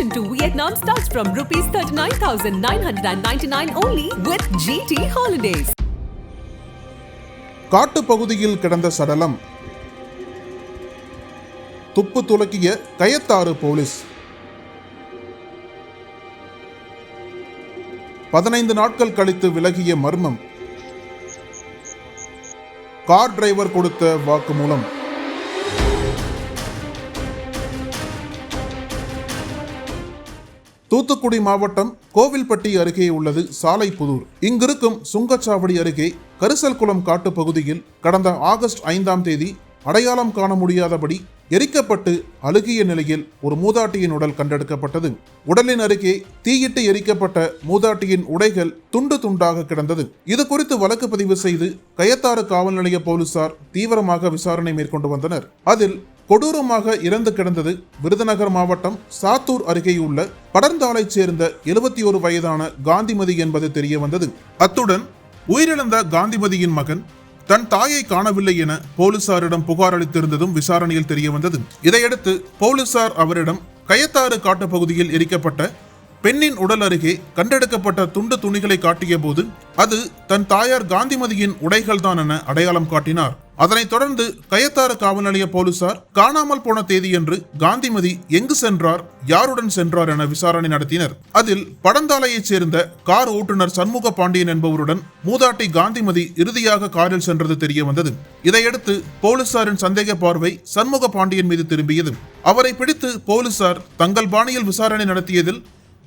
Admission to Vietnam starts from rupees 39,999 only with GT Holidays. காட்டு பகுதியில் கிடந்த சடலம் துப்பு துலக்கிய கயத்தாறு போலீஸ். பதினைந்து நாட்கள் கழித்து விலகிய மர்மம். கார் டிரைவர் கொடுத்த வாக்குமூலம். தூத்துக்குடி மாவட்டம் கோவில்பட்டி அருகே உள்ளது சாலைப்புதூர் இங்கிருக்கும் சுங்கச்சாவடி அருகே கரிசல்குளம் காட்டு பகுதியில் கடந்த ஆகஸ்ட் ஐந்தாம் தேதி அடையாளம் காண முடியாதபடி எரிக்கப்பட்டு அழுகிய நிலையில் ஒரு மூதாட்டியின் உடல் கண்டெடுக்கப்பட்டது. உடலின் அருகே தீயிட்டு எரிக்கப்பட்ட மூதாட்டியின் உடைகள் துண்டு துண்டாக கிடந்தது. இது குறித்து வழக்கு பதிவு செய்து கயத்தாறு காவல் நிலைய போலீசார் தீவிரமாக விசாரணை மேற்கொண்டு வந்தனர். அதில் கொடூரமாக இறந்து கிடந்தது விருதுநகர் மாவட்டம் சாத்தூர் அருகேயுள்ள படர்ந்தாளைச் சேர்ந்த எழுபத்தி ஒரு வயதான காந்திமதி என்பது தெரிய வந்தது. அத்துடன் உயிரிழந்த காந்திமதியின் மகன் தன் தாயை காணவில்லை என போலீசாரிடம் புகார் அளித்திருந்ததும் விசாரணையில் தெரிய வந்தது. இதையடுத்து போலீசார் அவரிடம் கயத்தாறு காட்டு பகுதியில் எரிக்கப்பட்ட பெண்ணின் உடல் அருகே கண்டெடுக்கப்பட்ட துண்டு துணிகளை காட்டிய போது அது தன் தாயார் காந்திமதியின் உடைகள்தான் என அடையாளம் காட்டினார். அதனைத் தொடர்ந்து கயத்தாறு காவல் நிலைய போலீசார் காணாமல் போன தேதியன்று காந்திமதி எங்கு சென்றார் யாருடன் சென்றார் என விசாரணை நடத்தினர். அதில் படந்தாலையைச் சேர்ந்த கார் ஓட்டுநர் சண்முக பாண்டியன் என்பவருடன் மூதாட்டி காந்திமதி இறுதியாக காரில் சென்றது தெரிய வந்தது. இதையடுத்து போலீசாரின் சந்தேக பார்வை சண்முக பாண்டியன் மீது திரும்பியது. அவரை பிடித்து போலீசார் தங்கள் பாணியில் விசாரணை நடத்தியதில்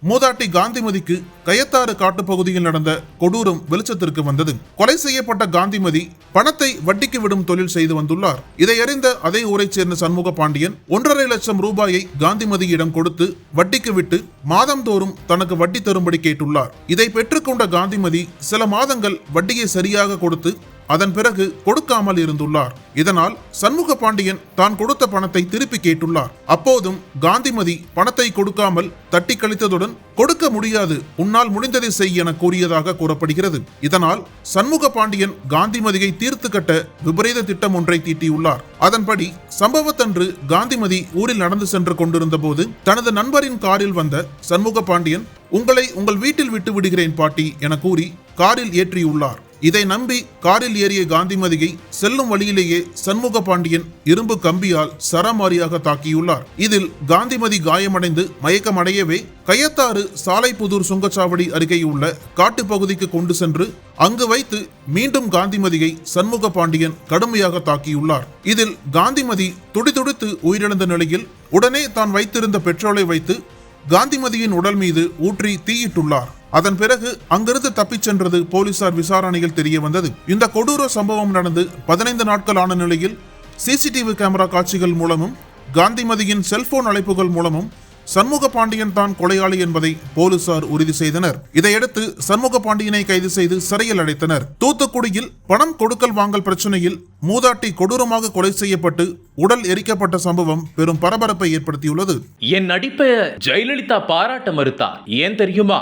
மூதாட்டி காந்திமதிக்கு கயத்தாறு காட்டுப்பகுதியில் நடந்த கொடூரம் வெளிச்சத்திற்கு வந்தது. கொலை செய்யப்பட்ட காந்திமதி பணத்தை வட்டிக்கு விடும் தொழில் செய்து வந்துள்ளார். இதை அறிந்த அதே ஊரைச் சேர்ந்த சண்முக பாண்டியன் ஒன்றரை லட்சம் ரூபாயை காந்திமதியிடம் கொடுத்து வட்டிக்கு விட்டு மாதந்தோறும் தனக்கு வட்டி தரும்படி கேட்டுள்ளார். இதை பெற்றுக்கொண்ட காந்திமதி சில மாதங்கள் வட்டியை சரியாக கொடுத்து அதன் பிறகு கொடுக்காமல் இருந்துள்ளார். இதனால் சண்முக பாண்டியன் தான் கொடுத்த பணத்தை திருப்பி கேட்டுள்ளார். அப்போதும் காந்திமதி பணத்தை கொடுக்காமல் தட்டி கழித்ததுடன் கொடுக்க முடியாது உன்னால் முடிந்ததை செய் என கூறியதாக கூறப்படுகிறது. இதனால் சண்முக பாண்டியன் காந்திமதியை தீர்த்து கட்ட விபரீத திட்டம் ஒன்றை தீட்டியுள்ளார். அதன்படி சம்பவத்தன்று காந்திமதி ஊரில் நடந்து சென்று கொண்டிருந்த போது தனது நண்பரின் காரில் வந்த சண்முக பாண்டியன் உங்களை உங்கள் வீட்டில் விட்டு விடுகிறேன் பாட்டி என கூறி காரில் ஏற்றியுள்ளார். இதை நம்பி காரில் ஏறிய காந்திமதியை செல்லும் வழியிலேயே சண்முக பாண்டியன் இரும்பு கம்பியால் சரமாரியாக தாக்கியுள்ளார். இதில் காந்திமதி காயமடைந்து மயக்கமடையவே கயத்தாறு சாலைப்புதூர் சுங்கச்சாவடி அருகே உள்ள காட்டு பகுதிக்கு கொண்டு சென்று அங்கு வைத்து மீண்டும் காந்திமதியை சண்முக பாண்டியன் கடுமையாக தாக்கியுள்ளார். இதில் காந்திமதி துடிதுடித்து உயிரிழந்த நிலையில் உடனே தான் வைத்திருந்த பெட்ரோலை வைத்து காந்திமதியின் உடல் மீது ஊற்றி தீயிட்டுள்ளார். அதன் பிறகு அங்கிருந்து தப்பிச் சென்றது போலீசார் விசாரணையில் தெரிய வந்தது. இந்த கொடூர சம்பவம் நடந்து பதினைந்து நாட்கள் ஆன நிலையில் சிசிடிவி கேமரா காட்சிகள் மூலமும் காந்திமதியின் செல்போன் அழைப்புகள் மூலமும் சண்முக பாண்டியன் தான் கொலையாளி என்பதை போலீசார் உறுதி செய்தனர். இதையடுத்து சண்முக பாண்டியனை கைது செய்து சிறையில் அடைத்தனர். தூத்துக்குடியில் பணம் கொடுக்கல் வாங்கல் பிரச்சனையில் மூதாட்டி கொடூரமாக கொலை செய்யப்பட்டு உடல் எரிக்கப்பட்ட சம்பவம் பெரும் பரபரப்பை ஏற்படுத்தியுள்ளது. என் நடிப்பை ஜெயலலிதா பாராட்ட மறுத்தார். ஏன் தெரியுமா?